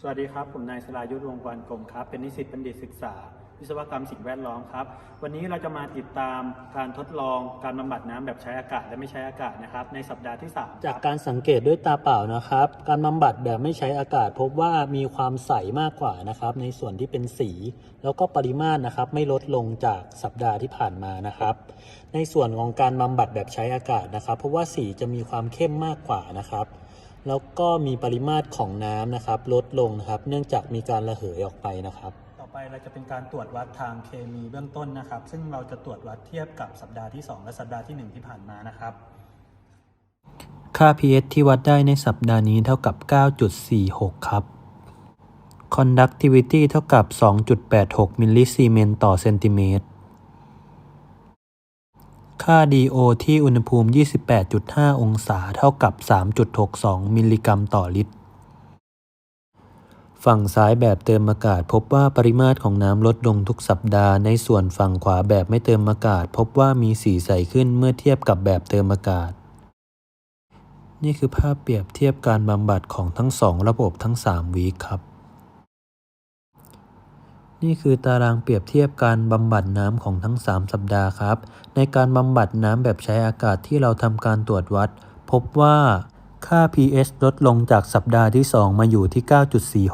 สวัสดีครับ ผมนายสรายุทธวงศ์วานกรมครับ เป็นนิสิตบัณฑิตศึกษา วิศวกรรมสิ่งแวดล้อมครับ วันนี้เราจะมาติดตามการทดลองการบำบัดน้ำแบบใช้อากาศและไม่ใช้อากาศนะครับ ในสัปดาห์ที่ 3 จากการสังเกตด้วยตาเปล่านะครับ การบำบัดแบบไม่ใช้อากาศ พบว่ามีความใสมากกว่านะครับ ในส่วนที่เป็นสี แล้วก็ปริมาตรนะครับ ไม่ลดลงจากสัปดาห์ที่ผ่านมานะครับ ในส่วนของการบำบัดแบบใช้อากาศนะครับ เพราะว่าสีจะมีความเข้มมากกว่านะครับ แล้วก็มีปริมาตรของน้ำนะครับ ลดลงนะครับ เนื่องจากมีการระเหยออกไปนะครับ ต่อไปเราจะเป็นการตรวจวัดทางเคมีเบื้องต้นนะครับ ซึ่งเราจะตรวจวัดเทียบกับสัปดาห์ที่ 2 และสัปดาห์ที่ 1 ที่ผ่านมานะครับ ค่า pH ที่วัดได้ในสัปดาห์นี้เท่ากับ 9.46 ครับ conductivity เท่ากับ 2.86 มิลลิซีเมนต่อเซนติเมตร ค่า DO ที่อุณหภูมิ 28.5 องศาเท่ากับ 3.62 มิลลิกรัมต่อลิตร ฝั่งซ้ายแบบเติมอากาศพบว่าปริมาตรของน้ำลดลงทุกสัปดาห์ ในส่วนฝั่งขวาแบบไม่เติมอากาศ พบว่ามีสีใสขึ้นเมื่อเทียบกับแบบเติมอากาศ นี่คือภาพเปรียบเทียบการบำบัดของทั้งสองระบบทั้ง3วีคครับ นี่คือตารางเปรียบเทียบการบำบัดน้ำของทั้ง 3 สัปดาห์ครับ ในการบำบัดน้ำแบบใช้อากาศที่เราทำการตรวจวัด พบว่าค่า pH ลดลงจากสัปดาห์ที่ 2 มาอยู่ที่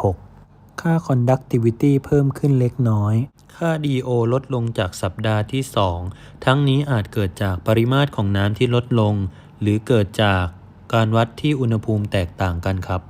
9.46 ค่า conductivity เพิ่มขึ้นเล็กน้อย ค่า DO ลดลงจากสัปดาห์ที่ 2 ทั้งนี้อาจเกิดจากปริมาตรของน้ำที่ลดลง หรือเกิดจากการวัดที่อุณหภูมิแตกต่างกันครับ